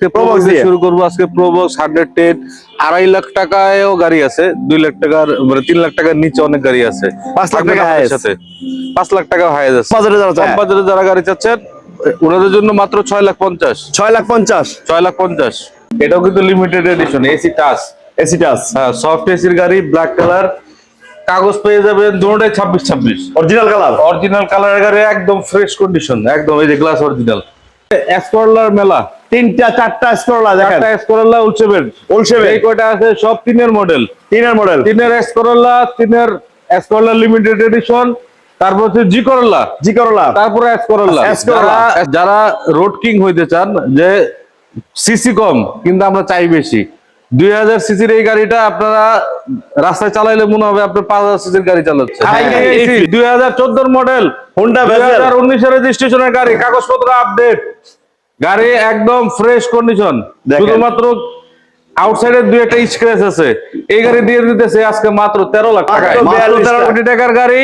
আজকে প্রবক্স দিয়ে। শুরু করব আজকে প্রবক্স হান্ড্রেড টেন আড়াই লাখ টাকায়ও গাড়ি আছে দুই লাখ টাকার মানে তিন লাখ টাকার নিচে অনেক গাড়ি আছে। পাঁচ লাখ টাকা। সাথে? পাঁচ লাখ টাকা হয়ে যাচ্ছে বাজারে যারা। বাজারে যারা গাড়ি চাচ্ছেন ওনাদের জন্য মাত্র ছয় লাখ পঞ্চাশ। ছয় লাখ পঞ্চাশ। ছয় লাখ পঞ্চাশ। এটাও কিন্তু লিমিটেড এডিশন এসি টাচ এসিটাস হ্যাঁ সফট এসির গাড়ি ব্ল্যাক কালার কাগজ পেয়ে যাবেন দুটোটাই ছাব্বিশ ছাব্বিশ। অরিজিনাল কালার অরিজিনাল কালারের গাড়ি একদম ফ্রেশ কন্ডিশন একদম এই যে গ্লাস অরিজিনাল এসকরলার মেলা। তিনটা চারটা স্কোরলা দেখেন। একটা এসকরলা উলসেভেন উলসেভেন। এই কয়টা আছে? সব তিনের মডেল তিনের মডেল তিনের এসকরলা তিনের এসকরলা লিমিটেড এডিশন তারপর হচ্ছে জি করল্লা জি করলা তারপরে S করল্লা। যারা রোড কিং হইতে চান যে সিসি কম কিন্তু আমরা চাই বেশি। দুই হাজার সিসির এই গাড়িটা আপনারা রাস্তায় চালাইলে মনে হবে আপনি পাঁচ হাজার সিসির গাড়ি চালাচ্ছেন হ্যাঁ, দুই হাজার চোদ্দোর মডেল Honda দুই। হাজার উনিশের রেজিস্ট্রেশনের গাড়ি কাগজপত্র আপডেট গাড়ি একদম ফ্রেশ কন্ডিশন। শুধুমাত্র আউটসাইডের দুই একটা স্ক্র্যাচ আছে। এই গাড়ি দিয়ে দিতেছে আজকে মাত্র তেরো লাখ টাকায়। মাত্র মাত্র 42 তেরো কোটি টাকার গাড়ি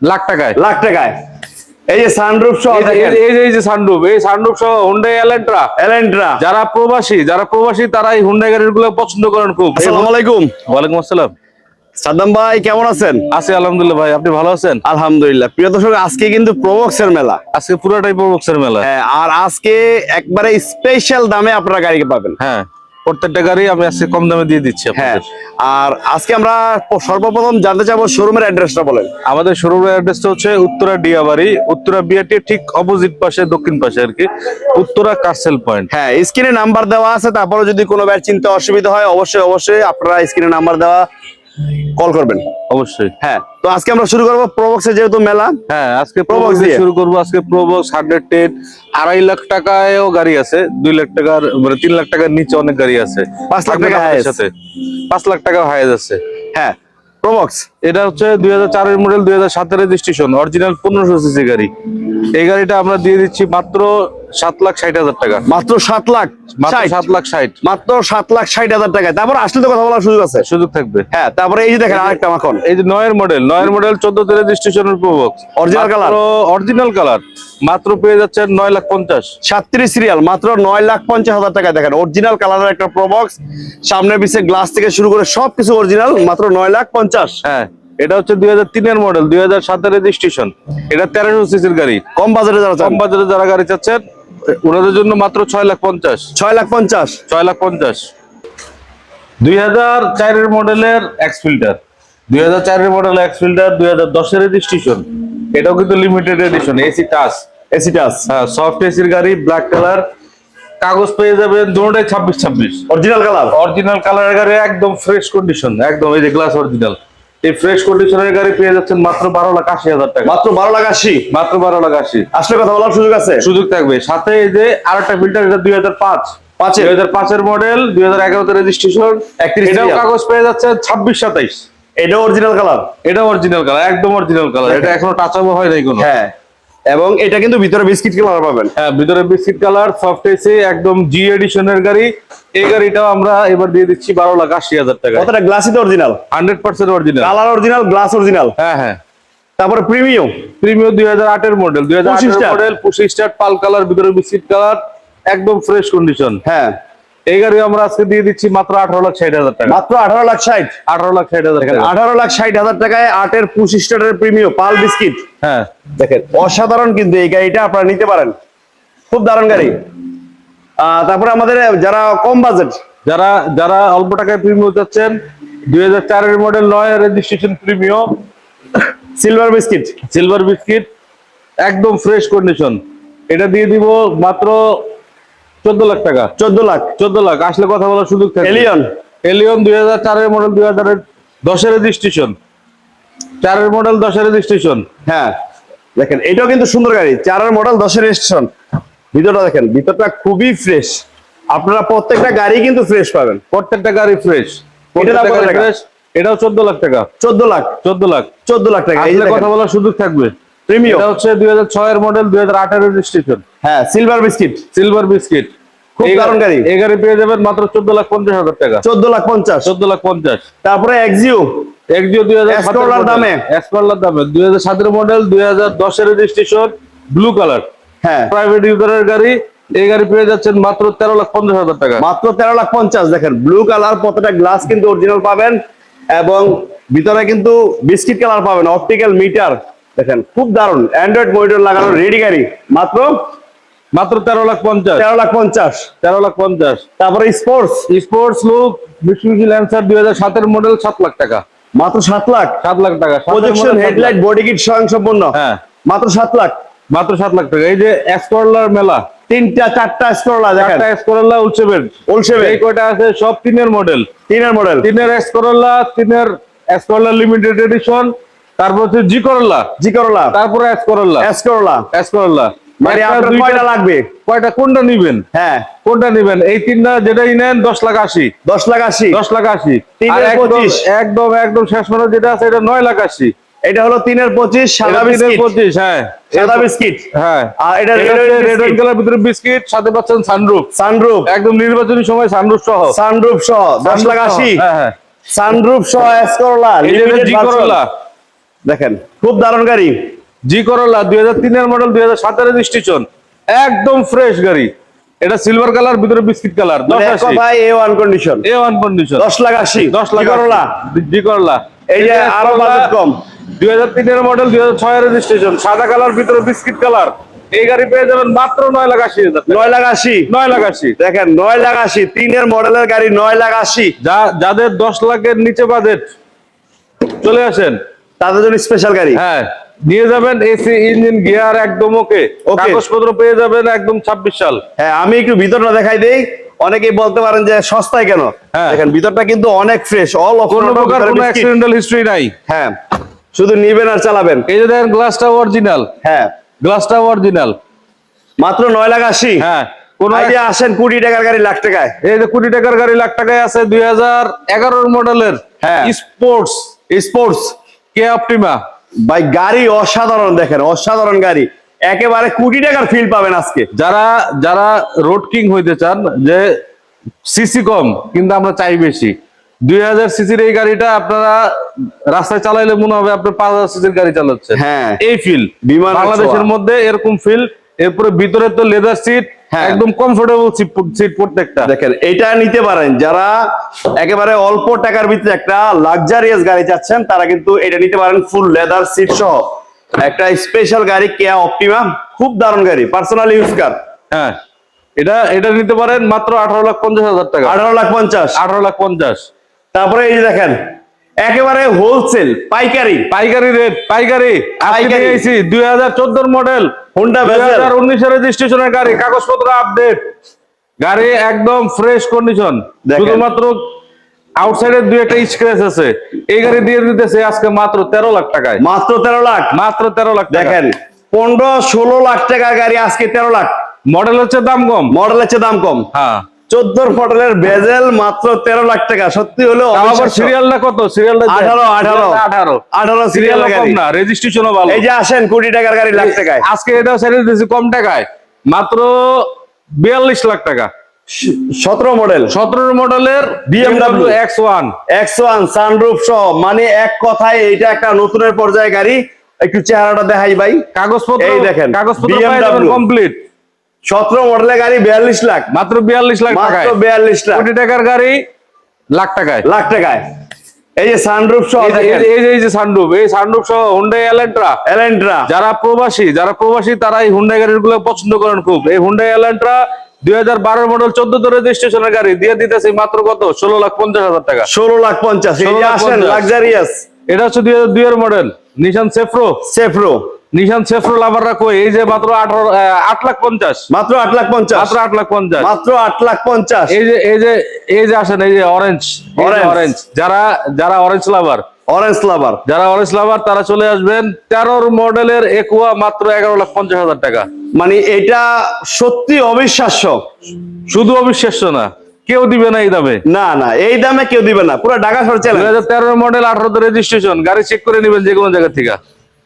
লাখ টাকায়। লাখ টাকায়। এই যে সানরুফ সহ এই যে- এই যে সানরুফ এই সানরুফ সহ হুন্ডাই এলেন্ট্রা এলেন্ট্রা যারা প্রবাসী যারা প্রবাসী তারা এই হুন্ডাই গাড়িরগুলো পছন্দ করেন খুব। আসসালামু আলাইকুম। ওয়ালাইকুম আসসালাম। সাদ্দাম ভাই কেমন আছেন? আছি আলহামদুলিল্লাহ ভাই আপনি ভালো আছেন? আলহামদুলিল্লাহ। প্রিয় দর্শক আজকে কিন্তু প্রবক্সের মেলা। আজকে পুরোটাই প্রবক্সের মেলা। হ্যাঁ আর আজকে একবারে স্পেশাল দামে আপনারা গাড়ি পাবেন। হ্যাঁ প্রত্যেকটা গাড়ি আমি আজকে কম দামে দিয়ে দিচ্ছি হ্যাঁ আর আজকে আমরা সর্বপ্রথম জানতে চাবো শোরুমের অ্যাড্রেসটা বলেন। আমাদের শোরুমের অ্যাড্রেসটা হচ্ছে উত্তরা ডিয়াবাড়ি। উত্তরা বিআরটির ঠিক অপোজিট পাশে দক্ষিণ পাশে আর কি। Uttara car sell point. হ্যাঁ স্ক্রিনে নাম্বার দেওয়া আছে তারপরে যদি কোনো ব্যাট চিনতে অসুবিধা হয় অবশ্যই অবশ্যই আপনারা স্ক্রিনে নাম্বার দেওয়া কল করবেন? অবশ্যই। হ্যাঁ তো আজকে আমরা শুরু করব প্রবক্সের যেহেতু মেলা। হ্যাঁ আজকে প্রবক্স দিয়ে। শুরু করব। আজকে প্রবক্স হান্ড্রেড টেন আড়াই লাখ টাকায়ও গাড়ি আছে। দুই লাখ টাকার মানে তিন লাখ টাকার নিচে অনেক গাড়ি আছে। পাঁচ লাখ টাকা। সাথে। পাঁচ লাখ টাকা হয়ে যাচ্ছে হ্যাঁ প্রবক্স এটা হচ্ছে দুই হাজার চারের মডেল দুই হাজার সাতের রেজিস্ট্রেশন অরিজিনাল পনেরোশো সিসি গাড়ি। এই গাড়িটা আমরা দিয়ে দিচ্ছি মাত্র সাত লাখ ষাট হাজার টাকা। মাত্র সাত লাখ মাত্র সাত লাখ ষাট। মাত্র সাত লাখ ষাট হাজার টাকায় তারপর আসলে তো কথা বলার সুযোগ আছে। সুযোগ থাকবে। হ্যাঁ তারপরে এই যে দেখেন আরেকটা মাখন। এই যে নয়ের মডেল নয়ের মডেল চোদ্দতে রেজিস্ট্রেশনের প্রবক্স Original colour? অরিজিনাল কালার মাত্র পেয়ে যাচ্ছেন নয় লাখ পঞ্চাশ। সাতত্রিশ সিরিয়াল মাত্র নয় লাখ পঞ্চাশ হাজার টাকায় দেখেন অরিজিনাল কালারের একটা প্রবক্স সামনের পিছে গ্লাস থেকে শুরু করে সবকিছু অরিজিনাল মাত্র নয় লাখ পঞ্চাশ। হ্যাঁ এটা হচ্ছে দুই হাজার তিনের মডেল দুই হাজার সাতের রেজিস্ট্রেশন এটা তেরোশো সিসির গাড়ি। কম বাজারে যারা কম বাজারে যারা গাড়ি চাচ্ছেন ওনাদের জন্য মাত্র ছয় লাখ পঞ্চাশ। ছয় লাখ পঞ্চাশ। ছয় লাখ পঞ্চাশ। দুই হাজার চারের মডেলের এক্স ফিল্টার দুই হাজার চারের মডেল এক্স ফিল্টার দুই হাজার দশের রেজিস্ট্রেশন এটাও কিন্তু লিমিটেড এডিশন এসি টাচ এসিটাস হ্যাঁ সফট এসির গাড়ি ব্ল্যাক কালার কাগজ পেয়ে যাবেন দুটোটাই ছাব্বিশ ছাব্বিশ। অরিজিনাল কালার অরিজিনাল কালারের গাড়ি একদম ফ্রেশ কন্ডিশন একদম এই যে গ্লাস অরিজিনাল এই ফ্রেশ কন্ডিশনের গাড়ি পেয়ে যাচ্ছেন মাত্র বারো লাখ আশি হাজার টাকা। মাত্র বারো লাখ আশি? মাত্র বারো লাখ আশি। আসলে কথা বলার সুযোগ আছে? সুযোগ থাকবে। সাথে এই যে আরেকটা ফিল্টার এটা দুই হাজার পাঁচ। পাঁচের? দুই হাজার পাঁচের মডেল দুই হাজার এগারোতে রেজিস্ট্রেশন 31 এটাও কাগজ পেয়ে যাচ্ছে ছাব্বিশ সাতাইশ। এটা অরিজিনাল কালার এটা অরিজিনাল কালার একদম অরিজিনাল কালার এটা এখনও টাচ আপ হয় নাই কোনো। হ্যাঁ। এবং এটা কিন্তু ভিতরে বিস্কিট কালার পাবেন। হ্যাঁ ভিতরে বিস্কিট কালার সফট এসি একদম জি এডিশনের গাড়ি। এই গাড়িটাও আমরা এবার দিয়ে দিচ্ছি বারো লাখ আশি হাজার টাকা কতটা? গ্লাসই তো original hundred percent original colour original glass original হ্যাঁ হ্যাঁ। তারপরে প্রিমিয়াম প্রিমিয়াম দুই হাজার আটের মডেল দুই হাজার মডেল পুশি স্টার্ট পাল কালার ভিতরে বিস্কিট কালার একদম ফ্রেশ কন্ডিশন হ্যাঁ। এই গাড়ি আমরা আজকে দিয়ে দিচ্ছি মাত্র আঠারো লাখ ষাট হাজার টাকা। মাত্র আঠারো লাখ ষাট। আঠারো লাখ ষাট হাজার টাকা। আঠারো লাখ ষাট হাজার টাকায় আটের পঁচিশ স্টারের প্রিমিয়াম পাল বিস্কিট হ্যাঁ। দেখেন অসাধারণ কিন্তু এই গাড়িটা আপনারা নিতে পারেন। খুব দারুণ গাড়ি। তারপরে আমাদের যারা কম বাজেট যারা যারা অল্প টাকায় প্রিমিয়াম চাচ্ছেন দুই হাজার চারের মডেল নয় registration premium silver biscuit silver biscuit একদম ফ্রেশ কন্ডিশন এটা দিয়ে দিব মাত্র চোদ্দ লাখ টাকা। চোদ্দ লাখ। চোদ্দ লাখ আসলে কথা বলার সুযোগ থাকে। এলিয়ন এলিয়ন দুই হাজার চারের মডেল দুই হাজারের দশের রেজিস্ট্রেশন চারের মডেল দশের রেজিস্ট্রেশন হ্যাঁ দেখেন এটাও কিন্তু সুন্দর গাড়ি। চারের মডেল দশের রেজিস্ট্রেশন ভিতরটা দেখেন ভিতরটা খুবই ফ্রেশ আপনারা প্রত্যেকটা গাড়ি কিন্তু ফ্রেশ পাবেন। প্রত্যেকটা গাড়ি ফ্রেশ এটাও চোদ্দ লাখ টাকা। চোদ্দ লাখ? চোদ্দ লাখ। চোদ্দ লাখ টাকা এই কথা বলার সুযোগ থাকবে। প্রিমিয়াম এটা হচ্ছে দুই হাজার ছয়ের মডেল দুই হাজার রেজিস্ট্রেশন হ্যাঁ সিলভার বিস্কিট সিলভার বিস্কিট খুব দারুণ গাড়ি। এই গাড়ি পেয়ে যাবেন মাত্র চোদ্দ লাখ পঞ্চাশ হাজার টাকা। চোদ্দ লাখ পঞ্চাশ। চোদ্দ লাখ পঞ্চাশ। তারপরে এক্সিও এক্সিও দুই হাজার Escroller দামে? এসকলার দামে। দুই হাজার সাতের মডেল দুই হাজার দশের রেজিস্ট্রেশন ব্লু কালার হ্যাঁ। প্রাইভেট ইউজারের গাড়ি এই গাড়ি পেয়ে যাচ্ছেন মাত্র তেরো লাখ পঞ্চাশ হাজার টাকা। মাত্র তেরো লাখ পঞ্চাশ দেখেন ব্লু কালার প্রত্যেকটা গ্লাস কিন্তু অরিজিনাল পাবেন এবং ভিতরে কিন্তু বিস্কিট কালার পাবেন অপটিক্যাল মিটার দেখেন খুব দারুণ। অ্যান্ড্রয়েড মনিটর লাগানো রেডি গাড়ি। মাত্র? মাত্র তেরো লাখ পঞ্চাশ। তেরো লাখ পঞ্চাশ। তেরো লাখ পঞ্চাশ। তারপরে স্পোর্টস স্পোর্টস লুক ল্যান্সার দুই হাজার সাতের মডেল সাত লাখ টাকা। মাত্র সাত লাখ। সাত লাখ টাকা। প্রজেকশন হেডলাইট বডি কিট স্বয়ং সম্পূর্ণ। হ্যাঁ। মাত্র সাত লাখ। মাত্র সাত লাখ টাকা। এই যে এক্সকরলার মেলা। তিনটা চারটা স্কোরলা দেখেন। একটা এক্সকরলা উলসেভেন উলসেভেন এই কয়টা আছে? সব তিনের মডেল তিনের মডেল তিনের এক্সকরলা তিনের এক্সকরলা লিমিটেড এডিশন তারপর হচ্ছে জি করলা জি করলা তারপরে এক্সকরলা এসকোরলা এক্সকরলা মানে আপনার কয়টা লাগবে? কয়টা? কোনটা নিবেন? হ্যাঁ। কোনটা নিবেন? এই তিনটা যেটাই নেন দশ লাখ আশি। দশ লাখ আশি? দশ লাখ আশি। একদম- একদম শেষ মানে যেটা আছে এটা নয় লাখ আশি। এটা হলো তিনের পঁচিশ সাদা বিস্কিট। পঁচিশ হ্যাঁ। সাদা বিস্কিট। হ্যাঁ। আর এটা রেড biscuit। কালার ভিতরে বিস্কিট সাথে পাচ্ছেন সানরুফ সানরুফ একদম নির্বাচনী সময় সানরুফ সহ। সানরুফ সহ দশ লাখ আশি। হ্যাঁ হ্যাঁ। সানরুফ সহ এসকোরলা দেখেন খুব দারুণ গাড়ি। জি করলা দুই হাজার তিনের মডেল দুই হাজার সাতের রেজিস্ট্রেশন একদম ফ্রেশ গাড়ি। এটা সিলভার কালার ভিতরে বিস্কিট কালার দশ আশি। A one condition A one condition দশ লাখ আশি। দশ লাখ করলা। জি করলা। এই যে আরও বাজেট কম। দুই হাজার তিনের মডেল দুই হাজার ছয় রেজিস্ট্রেশন সাদা কালার ভিতরে বিস্কিট কালার এই গাড়ি পেয়ে যাবেন মাত্র নয় লাখ আশি নয় লাখ আশি। নয় লাখ আশি। দেখেন নয় লাখ আশি। তিনের মডেলের গাড়ি নয় লাখ আশি। যা যাদের দশ লাখের নিচে বাজেট চলে আসেন। তাদের জন্য স্পেশাল গাড়ি। হ্যাঁ। নিয়ে যাবেন এসি ইঞ্জিন গিয়ার একদম ওকে. কাগজপত্র পেয়ে যাবেন একদম ছাব্বিশ সাল। হ্যাঁ আমি একটু ভিতরটা দেখাই দেই। অনেকেই বলতে পারেন যে সস্তায় কেন? হ্যাঁ। দেখেন ভিতরটা কিন্তু অনেক ফ্রেশ অল কোনো প্রকার কোনো অ্যাক্সিডেন্টাল হিস্ট্রি নাই। হ্যাঁ শুধু নিবেন আর চালাবেন। এই যে দেখেন গ্লাসটা অরিজিনাল হ্যাঁ। গ্লাসটা অরিজিনাল মাত্র নয় লাখ আশি। হ্যাঁ কোনো আইডিয়া আসেন কোটি টাকার গাড়ি লাখ টাকায়। এই যে কোটি টাকার গাড়ি লাখ টাকায় আছে দুই হাজার এগারোর মডেলের হ্যাঁ। স্পোর্টস স্পোর্টস কে অপটিমা ভাই গাড়ি অসাধারণ দেখেন অসাধারণ গাড়ি। একেবারে কোটি টাকার ফিল পাবেন আজকে। যারা যারা রোড কিং হইতে চান যে সিসি কম কিন্তু আমরা চাই বেশি। দুই হাজার সিসির এই গাড়িটা আপনারা রাস্তায় চালাইলে মনে হবে আপনি পাঁচ হাজার সিসির গাড়ি চালাচ্ছেন। হ্যাঁ। এই ফিল বাংলাদেশের মধ্যে এরকম ফিল এরপরে ভিতরে তো লেদার সিট। একদম কমফোর্টেবল সিট প্রত্যেকটা। দেখেন এটা নিতে পারেন যারা একেবারে অল্প টাকার ভিতরে একটা লাক্সারিয়াস গাড়ি চাচ্ছেন তারা কিন্তু এটা নিতে পারেন ফুল লেদার সিট সহ। একটা স্পেশাল গাড়ি কেয়া অপটিমা খুব দারুণ গাড়ি পার্সোনাল ইউজ কার হ্যাঁ এটা এটা নিতে পারেন মাত্র আঠারো লাখ পঞ্চাশ হাজার টাকা। আঠারো লাখ পঞ্চাশ। আঠারো লাখ পঞ্চাশ। তারপরে এই যে দেখেন একেবারে হোলসেল পাইকারি। পাইকারি রেট পাইকারি। পাইকারি। পাইকারি দুই হাজার চোদ্দোর মডেল Vezel। হাজার উনিশের রেজিস্ট্রেশনের গাড়ি কাগজপত্র আপডেট গাড়ি একদম ফ্রেশ কন্ডিশন। শুধুমাত্র আউটসাইডে দুই একটা স্ক্র্যাচ আছে। এই গাড়ি দিয়ে দিতেছে আজকে মাত্র তেরো লাখ টাকায়। মাত্র তেরো লাখ? মাত্র তেরো লাখ টাকা। দেখেন পনেরো ষোলো লাখ টাকার গাড়ি আজকে তেরো লাখ। মডেল হচ্ছে দাম কম। মডেলের চেয়ে দাম কম। হ্যাঁ। চোদ্দোর মডেলের বেজেল মাত্র তেরো লাখ টাকা। সত্যি হলো আবার সিরিয়ালটা কত? সিরিয়ালটা আঠারো আঠারো। আঠারো। আঠারো সিরিয়াল সিরিয়াল কম না রেজিস্ট্রেশনও ভালো। এই যে আসেন কোটি টাকার গাড়ি লাখ টাকায়। আজকে এটাও দিয়েছি কম টাকায়। মাত্র বিয়াল্লিশ লাখ টাকা। সতেরো মডেল সতেরো মডেলের BMW X one X one sunroof সহ। মানে এক কথায় এইটা একটা নতুনের পর্যায়ে গাড়ি। একটু চেহারাটা দেখাই ভাই। কাগজপত্র এই দেখেন, কাগজপত্র কমপ্লিট সতেরো মডেলের গাড়ি বিয়াল্লিশ লাখ। মাত্র বিয়াল্লিশ লাখ মাত্র বিয়াল্লিশ লাখ। কোটি টাকার গাড়ি লাখ টাকায়? লাখ টাকায়। এই যে সানরুফ সহ এই যে- এই যে- সানরুফ এই সানরুফ সহ হুন্ডাই এলেন্ট্রা এলেন্ট্রা যারা প্রবাসী যারা প্রবাসী তারা এই হুন্ডাই গাড়িগুলো পছন্দ করেন খুব। এই হুন্ডাই এলেন্ট্রা দুই হাজার বারো মডেল চোদ্দ তো রেজিস্ট্রেশনের গাড়ি। দিয়ে দিতেছে মাত্র কত? ষোলো লাখ পঞ্চাশ হাজার টাকা। ষোলো লাখ পঞ্চাশ। এই 16 যে লাখ আসেন 50 লাক্সারিয়াস এটা হচ্ছে দুই হাজার দুই এর মডেল নিশান সেফ্রো সেফরো নিশান সেফ্রো লাভাররা কই? এই যে মাত্র আঠারো আট লাখ পঞ্চাশ। মাত্র আট লাখ পঞ্চাশ। মাত্র আট লাখ পঞ্চাশ। মাত্র আট লাখ পঞ্চাশ। এই যে এই যে এই যে আসেন এই যে অরেঞ্জ অরেঞ্জ যারা যারা অরেঞ্জ লাভার অরেঞ্জ লাভার যারা অরেঞ্জ লাভার তারা চলে আসবেন তেরোর মডেলের একুয়া মাত্র এগারো লাখ পঞ্চাশ হাজার টাকা। মানে এটা সত্যি অবিশ্বাস্য। শুধু অবিশ্বাস্য না কেউ দিবে না এই দামে। না না এই দামে কেউ দিবে না। পুরো ঢাকা শহর দুই হাজার তেরোর মডেল আঠারোতে রেজিস্ট্রেশন গাড়ি চেক করে নেবেন যে কোনো জায়গা থেকে।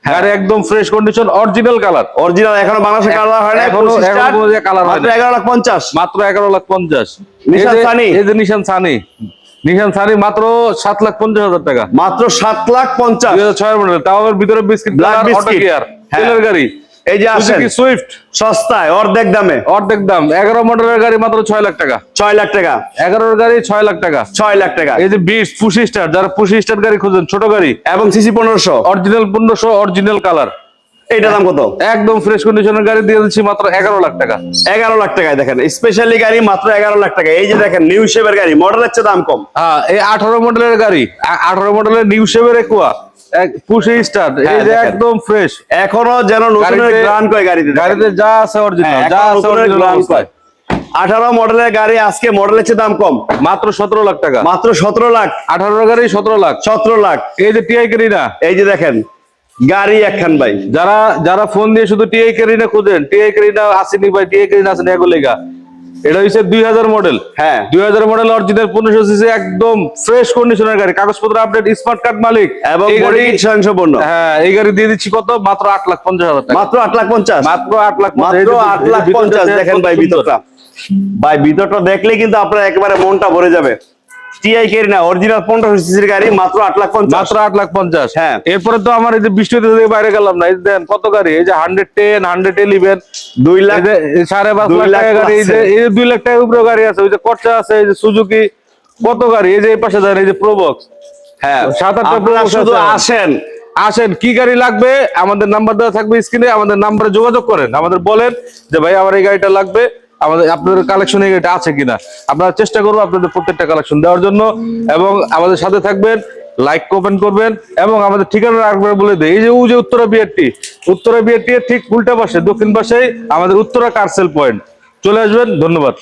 গাড়ি একদম fresh condition original colour original এখনও বাংলাদেশে কালার হয় না এখনো- হয় মাত্র না। এগারো লাখ পঞ্চাশ। মাত্র এগারো লাখ পঞ্চাশ। নিশান সানি। এই যে নিশান সানি নিশান সানি মাত্র সাত লাখ পঞ্চাশ হাজার টাকা। মাত্র সাত লাখ পঞ্চাশ। দুই হাজার ছয়ের মডেল তাও ভিতরে বিস্কিট হ্যাঁ। তেলের গাড়ি। এই যে সুজুকি সুইফট সস্তায় অর্ধেক দামে। অর্ধেক দাম। এগারো মডেলের গাড়ি মাত্র ছয় লাখ টাকা। ছয় লাখ টাকা। এগারোর গাড়ি ছয় লাখ টাকা। ছয় লাখ টাকা। এই যে বিশ পুশি স্টার যারা পুশি স্টার গাড়ি খুঁজেন ছোট গাড়ি। এবং সিসি পনেরোশো। অরিজিনাল পনেরোশো অরিজিনাল কালার এইটার দাম কত? একদম ফ্রেশ কন্ডিশনের গাড়ি দিয়ে দিচ্ছি মাত্র এগারো লাখ টাকা। এগারো লাখ টাকায় দেখেন। স্পেশালি গাড়ি মাত্র এগারো লাখ টাকা এই যে দেখেন নিউ শেপের গাড়ি। মডেলের চেয়ে দাম কম। হ্যাঁ এই আঠারো মডেলের গাড়ি। আঠারো মডেলের নিউ শেভের একুয়া পুশি স্টার এই হ্যাঁ, যে একদম ফ্রেশ এখনও যেন নতুনের গ্রান কয় গাড়িতে গাড়িতে যা আছে অরিজিনাল হ্যাঁ, যা আছে অরিজিনাল কয়। আঠারো মডেলের গাড়ি আজকে মডেলের চেয়ে দাম কম। মাত্র সতেরো লাখ টাকা। মাত্র সতেরো লাখ। আঠারো গাড়ি সতেরো লাখ। সতেরো লাখ। এই যে টিআই কেরিনা এই যে দেখেন গাড়ি একখান ভাই। যারা যারা ফোন দিয়ে শুধু টিআই কেরিনা খুঁজেন টিআই কেরিনা আসেনি ভাই টিআই কেরিনা আসেনি এগুলিগা এটা হচ্ছে দুই হাজার মডেল হ্যাঁ। দুই হাজার মডেল অরিজিনাল পনেরোশো সিসি একদম ফ্রেশ কন্ডিশনের গাড়ি কাগজপত্র আপডেট স্মার্ট কার্ড মালিক। এবং গাড়ি হ্যাঁ এই গাড়ি দিয়ে দিচ্ছি কত? মাত্র আট লাখ পঞ্চাশ হাজার মাত্র আট লাখ পঞ্চাশ। মাত্র আট লাখ মাত্র আট লাখ পঞ্চাশ দেখেন ভাই ভিতরটা। ভাই ভিতরটা দেখলে কিন্তু আপনার একেবারে মনটা ভরে যাবে। টিআই কেরি না অরিজিনাল পনেরো সিসির গাড়ি মাত্র আট লাখ পঞ্চাশ। মাত্র আট লাখ পঞ্চাশ। হ্যাঁ। এরপরে তো আমার এই যে বৃষ্টিতে বাইরে গেলাম না এই দেন কত গাড়ি? এই যে হান্ড্রেড টেন হান্ড্রেড ইলেভেন দুই লাখ সাড়ে পাঁচ লাখ টাকা গাড়ি এই যে এই দুই লাখ উপরে গাড়ি আছে ওই যে কর্চা আছে এই যে সুজুকি কত গাড়ি? এই যে এই পাশে দেন এই যে প্রোবক্স হ্যাঁ সাত আটটা আপনারা শুধু আসেন। আসেন কি গাড়ি লাগবে? আমাদের নাম্বার দেওয়া থাকবে স্ক্রিনে আমাদের নাম্বারে যোগাযোগ করেন। আমাদের বলেন যে ভাই আমার এই গাড়িটা লাগবে। আমাদের আপনাদের কালেকশন এই গাড়িটা আছে কিনা? আমরা চেষ্টা করব আপনাদের প্রত্যেকটা কালেকশন দেওয়ার জন্য। এবং আমাদের সাথে থাকবেন লাইক কমেন্ট করবেন এবং আমাদের ঠিকানা রাখবেন বলে দেয় এই যে ও যে উত্তরা বিআরটি উত্তরা বিআরটি ঠিক উল্টা পাশে, দক্ষিণ পাশে আমাদের উত্তরা কার্সেল পয়েন্ট চলে আসবেন, ধন্যবাদ।